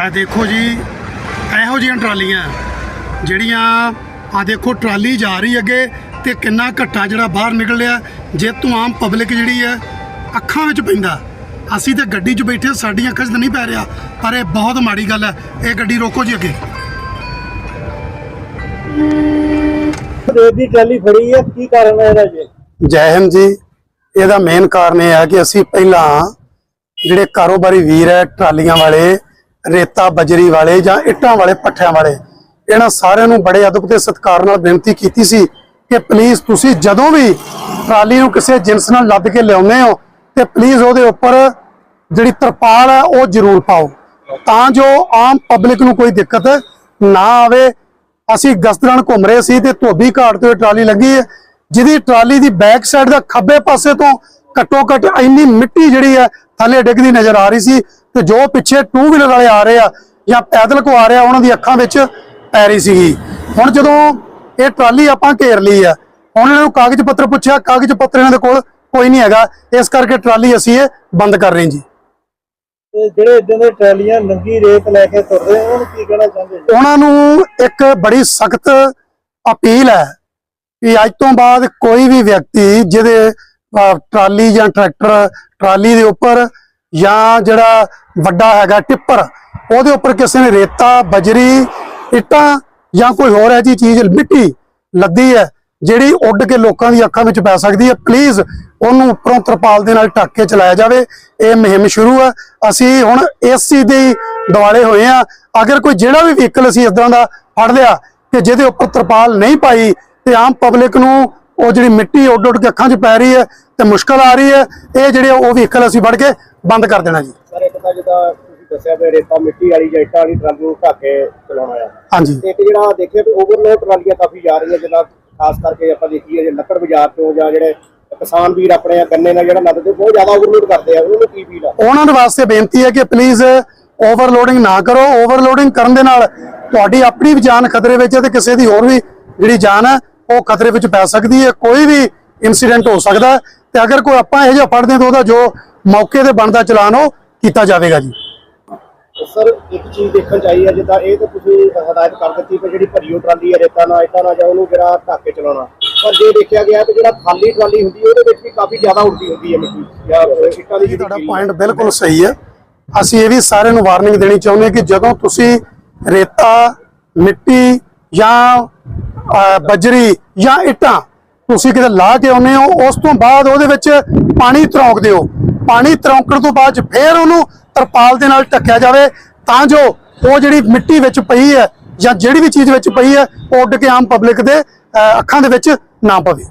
ਆ ਦੇਖੋ ਜੀ ਇਹੋ ਜਿਹੀਆਂ ਟਰਾਲੀਆਂ ਜਿਹੜੀਆਂ ਆ ਦੇਖੋ ਟਰਾਲੀ ਜਾ ਰਹੀ ਅੱਗੇ ਤੇ ਕਿੰਨਾ ਘੱਟਾ ਜਿਹੜਾ ਬਾਹਰ ਨਿਕਲ ਰਿਹਾ ਜੇ ਤੂੰ ਆਮ ਪਬਲਿਕ ਜਿਹੜੀ ਹੈ ਅੱਖਾਂ ਵਿੱਚ ਪੈਂਦਾ। ਅਸੀਂ ਤੇ ਗੱਡੀ 'ਚ ਬੈਠੇ ਸਾਡੀਆਂ ਅੱਖਾਂ 'ਚ ਨਹੀਂ ਪੈ ਰਿਹਾ ਪਰ ਇਹ ਬਹੁਤ ਮਾੜੀ ਗੱਲ ਹੈ। ਇਹ ਗੱਡੀ ਰੋਕੋ ਜੀ ਅੱਗੇ। ਟਰਾਲੀ ਫੜੀ ਹੈ ਕੀ ਕਾਰਨ ਹੈ ਇਹਦਾ ਜੀ? ਜੈ ਹਿੰਦ ਜੀ ਇਹਦਾ ਮੇਨ ਕਾਰਨ ਇਹ ਹੈ ਕਿ ਅਸੀਂ ਪਹਿਲਾਂ ਜਿਹੜੇ ਕਾਰੋਬਾਰੀ ਵੀਰ ਹੈ ਟਰਾਲੀਆਂ ਵਾਲੇ ਰੇਤਾ ਬਜਰੀ ਵਾਲੇ ਜਾਂ ਇੱਟਾਂ ਵਾਲੇ ਪੱਠਿਆਂ ਵਾਲੇ, ਇਹਨਾਂ ਸਾਰਿਆਂ ਨੂੰ ਬੜੇ ਅਦਬ ਤੇ ਸਤਿਕਾਰ ਨਾਲ ਬੇਨਤੀ ਕੀਤੀ ਸੀ ਕਿ ਪਲੀਜ਼ ਤੁਸੀਂ ਜਦੋਂ ਵੀ ਟਰਾਲੀ ਨੂੰ ਕਿਸੇ ਜਿੰਸ ਨਾਲ ਲੱਦ ਕੇ ਲਿਆਉਂਦੇ ਹੋ, ਤੇ ਪਲੀਜ਼ ਉਹਦੇ ਉੱਪਰ ਜਿਹੜੀ ਤਰਪਾਲ ਹੈ ਉਹ ਜ਼ਰੂਰ ਪਾਓ। ਤਾਂ ਜੋ ਆਮ ਪਬਲਿਕ ਨੂੰ ਕੋਈ ਦਿੱਕਤ ਨਾ ਆਵੇ। ਅਸੀਂ ਗਸਤਰਾਂ ਘੁੰਮ ਰਹੇ ਸੀ ਤੇ ਧੋਬੀ ਘਾਟ ਤੇ ਟਰਾਲੀ ਲੱਗੀ ਹੈ, ਜਿਹਦੀ ਟਰਾਲੀ ਦੀ ਬੈਕ ਸਾਈਡ ਦਾ ਖੱਬੇ ਪਾਸੇ ਤੋਂ ਘੱਟੋ ਘੱਟ ਇੰਨੀ ਮਿੱਟੀ ਜਿਹੜੀ ਹੈ ਥੱਲੇ ਡਿੱਗਦੀ ਨਜ਼ਰ ਆ ਰਹੀ ਸੀ ਤੇ ਜੋ ਪਿੱਛੇ ਟੂ ਵੀਲਰ ਵਾਲੇ ਆ ਰਹੇ ਆ ਜਾਂ ਪੈਦਲ ਕੋ ਆ ਰਹੇ ਉਹਨਾਂ ਦੀ ਅੱਖਾਂ ਵਿੱਚ ਪੈ ਰਹੀ ਸੀਗੀ। ਹੁਣ ਜਦੋਂ ਇਹ ਟਰਾਲੀ ਆਪਾਂ ਘੇਰ ਲਈ ਆ ਹੁਣ ਇਹਨਾਂ ਨੂੰ ਕਾਗਜ਼ ਪੱਤਰ ਪੁੱਛਿਆ ਕਾਗਜ਼ ਪੱਤਰ ਇਹਨਾਂ ਦੇ ਕੋਲ ਕੋਈ ਨਹੀਂ ਹੈਗਾ ਇਸ ਕਰਕੇ ਟਰਾਲੀ ਅਸੀਂ ਇਹ ਬੰਦ ਕਰ ਰਹੇ ਜੀ। ਤੇ ਜਿਹੜੇ ਇਦਾਂ ਦੇ ਟਰਾਲੀਆਂ ਨੰਗੀ ਰੇਤ ਲੈ ਕੇ ਤੁਰਦੇ ਉਹਨਾਂ ਨੂੰ ਕੀ ਕਹਿਣਾ ਚਾਹੁੰਦੇ ਜੀ? ਉਹਨਾਂ ਨੂੰ ਇੱਕ ਬੜੀ ਸਖਤ ਅਪੀਲ ਹੈ ਕਿ ਅੱਜ ਤੋਂ ਬਾਅਦ ਕੋਈ ਵੀ ਵਿਅਕਤੀ ਜਿਹਦੇ ਟਰਾਲੀ ਜਾਂ ਟਰੈਕਟਰ ਟਰਾਲੀ ਦੇ ਉੱਪਰ ਜਾਂ ਜਿਹੜਾ ਵੱਡਾ ਹੈਗਾ ਟਿੱਪਰ, ਉਹਦੇ ਉੱਪਰ ਕਿਸੇ ਨੇ ਰੇਤਾ, ਬਜਰੀ, ਇੱਟਾਂ ਜਾਂ ਕੋਈ ਹੋਰ ਐਜੀ ਚੀਜ਼, ਮਿੱਟੀ ਲੱਦੀ ਹੈ, ਜਿਹੜੀ ਉੱਡ ਕੇ ਲੋਕਾਂ ਦੀ ਅੱਖਾਂ ਵਿੱਚ ਪੈ ਸਕਦੀ ਹੈ ਪਲੀਜ਼ ਉਹਨੂੰ ਉੱਪਰੋਂ ਤਰਪਾਲ ਦੇ ਨਾਲ ਢੱਕ ਕੇ ਚਲਾਇਆ ਜਾਵੇ। ਇਹ ਮੁਹਿੰਮ ਸ਼ੁਰੂ ਹੈ। ਅਸੀਂ ਹੁਣ ਇਸ ਚੀਜ਼ ਦੇ ਦਿਵਾਲੇ ਹੋਏ ਆ ਅਗਰ ਕੋਈ ਜਿਹੜਾ ਵੀ ਵਹੀਕਲ ਅਸੀਂ ਇਸ ਤਰ੍ਹਾਂ ਦਾ ਫੜ ਲਿਆ ਕਿ ਜਿਹਦੇ ਉੱਪਰ ਤਰਪਾਲ ਨਹੀਂ ਪਾਈ, ਤੇ ਆਮ ਪਬਲਿਕ ਨੂੰ ਉਹ ਜਿਹੜੀ ਮਿੱਟੀ ਉੱਡ ਉੱਡ ਕੇ ਅੱਖਾਂ 'ਚ ਪੈ ਰਹੀ ਹੈ ਤੇ ਮੁਸ਼ਕਲ ਆ ਰਹੀ ਹੈ ਇਹ ਜਿਹੜੇ ਉਹ ਵਹੀਕਲ ਅਸੀਂ ਫੜ ਕੇ ਬੰਦ ਕਰ ਦੇਣਾ ਜੀ। ਸਰ ਇੱਕ ਤਾਂ ਜਿੱਦਾਂ ਤੁਸੀਂ ਦੱਸਿਆ ਵੀ ਰੇਤਾ ਮਿੱਟੀ ਵਾਲੀ ਜਾਂ ਇੱਟਾਂ ਵਾਲੀ ਟਰਾਲੀ ਨੂੰ ਢੱਕ ਕੇ ਚਲਾਉਣਾ ਆ। ਹਾਂਜੀ। ਤੇ ਇੱਕ ਜਿਹੜਾ ਦੇਖਿਆ ਵੀ ਓਵਰਲੋਡ ਟਰਾਲੀਆਂ ਕਾਫੀ ਜਾ ਰਹੀਆਂ ਜਿੱਦਾਂ ਖਾਸ ਕਰਕੇ ਆਪਾਂ ਦੇਖੀਏ ਜੇ ਲੱਕੜ ਬਾਜ਼ਾਰ ਤੋਂ ਜਾਂ ਜਿਹੜੇ ਕਿਸਾਨ ਵੀਰ ਆਪਣੇ ਆ ਗੰਨੇ ਨਾਲ ਜਿਹੜਾ ਲੱਦਦੇ ਬਹੁਤ ਜ਼ਿਆਦਾ ਓਵਰਲੋਡ ਕਰਦੇ ਆ ਉਹਨਾਂ ਨੂੰ ਕੀ ਫੀਲ ਆ? ਉਹਨਾਂ ਦੇ ਵਾਸਤੇ ਬੇਨਤੀ ਹੈ ਕਿ ਪਲੀਜ਼ ਓਵਰਲੋਡਿੰਗ ਨਾ ਕਰੋ। ਓਵਰਲੋਡਿੰਗ ਕਰਨ ਦੇ ਨਾਲ ਤੁਹਾਡੀ ਆਪਣੀ ਵੀ ਜਾਨ ਖਤਰੇ ਵਿੱਚ ਹੈ ਤੇ ਕਿਸੇ ਦੀ ਹੋਰ ਵੀ ਜਿਹੜੀ ਜਾਨ ਹੈ ਉਹ ਖਤਰੇ ਵਿੱਚ ਪੈ ਸਕਦੀ ਹੈ ਕੋਈ ਵੀ ਇਨਸੀਡੈਂਟ ਹੋ ਸਕਦਾ ਤੇ ਅਗਰ ਕੋਈ ਆਪਾਂ ਇਹੋ ਜਿਹਾ ਫੜਦੇ ਤਾਂ ਉਹਦਾ ਜੋ ਮੌਕੇ ਤੇ ਬਣਦਾ ਚਲਾਨ ਉਹ ਕੀਤਾ ਜਾਵੇਗਾ ਜੀ। ਸਰ ਇੱਕ ਚੀਜ਼ ਦੇਖਣ ਚਾਹੀਏ ਜਿੱਦਾਂ ਇਹ ਤਾਂ ਤੁਸੀਂ ਹਦਾਇਤ ਕਰ ਦਿੱਤੀ ਕਿ ਜਿਹੜੀ ਭਰੀਓ ਟਰਾਲੀ ਹੈ ਰੇਤਾ ਨਾਲ ਇੱਟਾਂ ਨਾਲ ਜਾਂ ਉਹਨੂੰ ਜਿਹੜਾ ਢੱਕ ਕੇ ਚਲਾਉਣਾ। ਪਰ ਜੇ ਦੇਖਿਆ ਗਿਆ ਕਿ ਜਿਹੜਾ ਖਾਲੀ ਟਰਾਲੀ ਹੁੰਦੀ ਹੈ ਉਹਦੇ ਵਿੱਚ ਵੀ ਕਾਫੀ ਜ਼ਿਆਦਾ ਉੱਡਦੀ ਹੁੰਦੀ ਹੈ ਮਿੱਟੀ ਜਾਂ ਇੱਟਾਂ ਦੀ ਤੁਹਾਡਾ ਪੁਆਇੰਟ ਬਿਲਕੁਲ ਸਹੀ ਹੈ। ਅਸੀਂ ਇਹ ਵੀ ਸਾਰਿਆਂ ਨੂੰ ਵਾਰਨਿੰਗ ਦੇਣੀ ਚਾਹੁੰਦੇ ਹਾਂ ਕਿ ਜਦੋਂ ਤੁਸੀਂ ਰੇਤਾ ਮਿੱਟੀ ਜਾਂ ਬਜਰੀ ਜਾਂ ਇੱਟਾਂ ਤੁਸੀਂ ਕਿਤੇ ਲਾ ਕੇ ਆਉਂਦੇ ਹੋ, ਉਸ ਤੋਂ ਬਾਅਦ ਉਹਦੇ ਵਿੱਚ ਪਾਣੀ ਤਰੌਂਕ ਦਿਓ। ਪਾਣੀ ਤਰੌਂਕਣ ਤੋਂ ਬਾਅਦ 'ਚ ਫੇਰ ਉਹਨੂੰ ਤਰਪਾਲ ਦੇ ਨਾਲ ਢੱਕਿਆ ਜਾਵੇ ਤਾਂ ਜੋ ਉਹ ਜਿਹੜੀ ਮਿੱਟੀ ਵਿੱਚ ਪਈ ਹੈ ਜਾਂ ਜਿਹੜੀ ਵੀ ਚੀਜ਼ ਵਿੱਚ ਪਈ ਹੈ, ਉਹ ਉੱਡ ਕੇ ਆਮ ਪਬਲਿਕ ਦੇ ਅੱਖਾਂ ਦੇ ਵਿੱਚ ਨਾ ਪਵੇ।